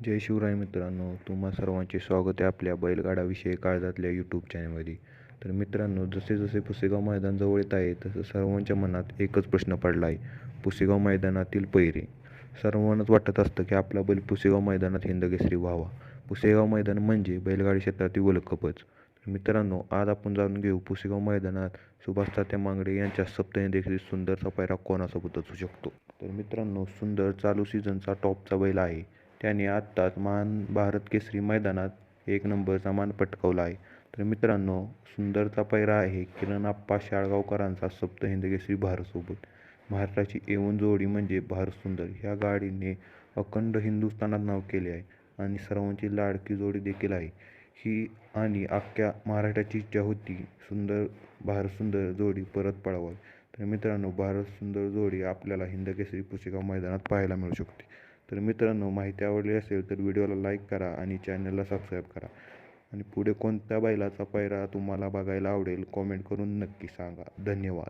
जय शिवराय मित्रांनो तुम्हा सर्वांचे स्वागत आहे आपल्या बैलगाडाविषयी काळजातल्या यूट्यूब चॅनलमध्ये तर मित्रांनो जसे जसे पुसेगाव मैदान जवळ येत आहे तसं सर्वांच्या मनात एकच प्रश्न पडला आहे पुसेगाव मैदानातील पैरे. सर्वांनाच वाटत असतं की आपला बैल पुसेगाव मैदानात हिंदकेसरी व्हावा. पुसेगाव मैदान म्हणजे बैलगाडी क्षेत्रातील वर्ल्डकपच तर मित्रांनो आज आपण जाणून घेऊ पुसेगाव मैदानात सुभाष तात्या मांगडे यांच्या सप्तही देखील सुंदरचा पायरा कोणासोबत असू शकतो? तर मित्रांनो सुंदर चालू सीझनचा टॉपचा बैल आहे. त्याने आत्ताच महान भारत केसरी मैदानात एक नंबरचा मान पटकावला आहे. तर मित्रांनो सुंदरचा पैरा आहे. किरण आप्पा शाळगावकरांचा सप्त हिंद केसरी भारतसोबत महाराष्ट्राची एवन जोडी म्हणजे भारत सुंदर. ह्या गाडीने अखंड हिंदुस्थानात नाव केले आहे आणि सर्वांची लाडकी जोडी देखील आहे. ही आणि अख्ख्या महाराष्ट्राची इच्छा होती सुंदर भारत सुंदर जोडी परत पळावं. तर मित्रांनो भारत सुंदर जोडी आपल्याला हिंदकेसरी पुस्तिका मैदानात पाहायला मिळू शकते. तर मित्रांनो माहिती आवडली असेल तर व्हिडिओला लाईक करा आणि चॅनलला सबस्क्राईब करा. आणि पुढे कोणत्या बैलाचा पायरा तुम्हाला बघायला आवडेल कॉमेंट करून नक्की सांगा. धन्यवाद.